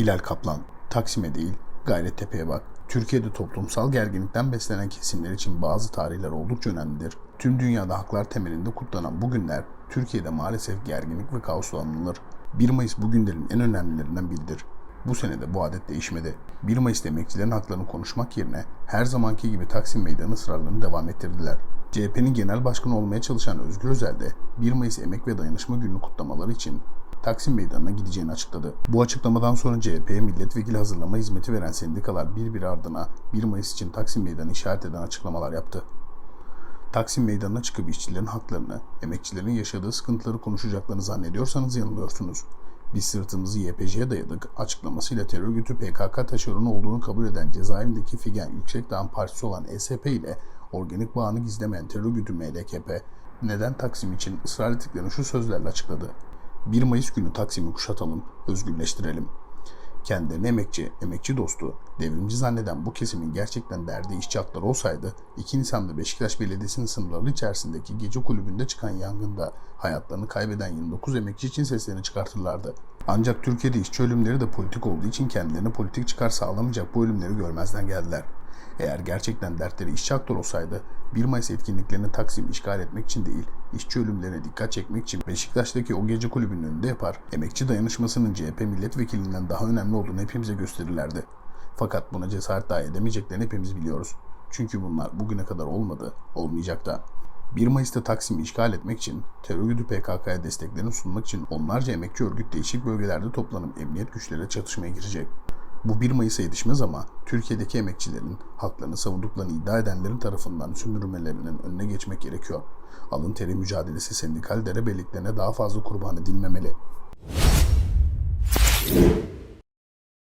Hilal Kaplan, Taksim'e değil Gayrettepe'ye bak. Türkiye'de toplumsal gerginlikten beslenen kesimler için bazı tarihler oldukça önemlidir. Tüm dünyada haklar temelinde kutlanan bu günler Türkiye'de maalesef gerginlik ve kaosla anılır. 1 Mayıs bu günlerin en önemlilerinden biridir. Bu sene de bu adet değişmedi. 1 Mayıs'ta emekçilerin haklarını konuşmak yerine her zamanki gibi Taksim Meydanı ısrarlarını devam ettirdiler. CHP'nin genel başkanı olmaya çalışan Özgür Özel de 1 Mayıs Emek ve Dayanışma Günü'nü kutlamaları için Taksim Meydanı'na gideceğini açıkladı. Bu açıklamadan sonra CHP'ye milletvekili hazırlama hizmeti veren sendikalar birbiri ardına 1 Mayıs için Taksim Meydanı işaret eden açıklamalar yaptı. Taksim Meydanı'na çıkıp işçilerin haklarını, emekçilerin yaşadığı sıkıntıları konuşacaklarını zannediyorsanız yanılıyorsunuz. Biz sırtımızı YPG'ye dayadık açıklamasıyla terör örgütü PKK taşeronu olduğunu kabul eden cezaevindeki Figen Yüksekdağ'ın partisi olan ESP ile organik bağını gizlemeyen terör örgütü MLKP neden Taksim için ısrar ettiklerini şu sözlerle açıkladı. 1 Mayıs günü Taksim'i kuşatalım, özgürleştirelim. Kendilerini emekçi, emekçi dostu, devrimci zanneden bu kesimin gerçekten derdi işçi hakları olsaydı 2 Nisan'da Beşiktaş Belediyesi'nin sınırları içerisindeki gece kulübünde çıkan yangında hayatlarını kaybeden 29 emekçi için seslerini çıkartırlardı. Ancak Türkiye'de işçi ölümleri de politik olduğu için kendilerine politik çıkar sağlamayacak bu ölümleri görmezden geldiler. Eğer gerçekten dertleri işçi hakları olsaydı 1 Mayıs etkinliklerini Taksim işgal etmek için değil, işçi ölümlerine dikkat çekmek için Beşiktaş'taki o gece kulübünün önünde yapar, emekçi dayanışmasının CHP milletvekilinden daha önemli olduğunu hepimize gösterirlerdi. Fakat buna cesaret dahi edemeyeceklerini hepimiz biliyoruz. Çünkü bunlar bugüne kadar olmadı, olmayacak da. 1 Mayıs'ta Taksim'i işgal etmek için, terör örgütü PKK'ya desteklerini sunmak için onlarca emekçi örgüt değişik bölgelerde toplanıp emniyet güçleriyle çatışmaya girecek. Bu 1 Mayıs'a yetişmez ama Türkiye'deki emekçilerin haklarını savunduklarını iddia edenlerin tarafından sömürülmelerinin önüne geçmek gerekiyor. Alın teri mücadelesi sendikal derebelliklerine daha fazla kurban edilmemeli.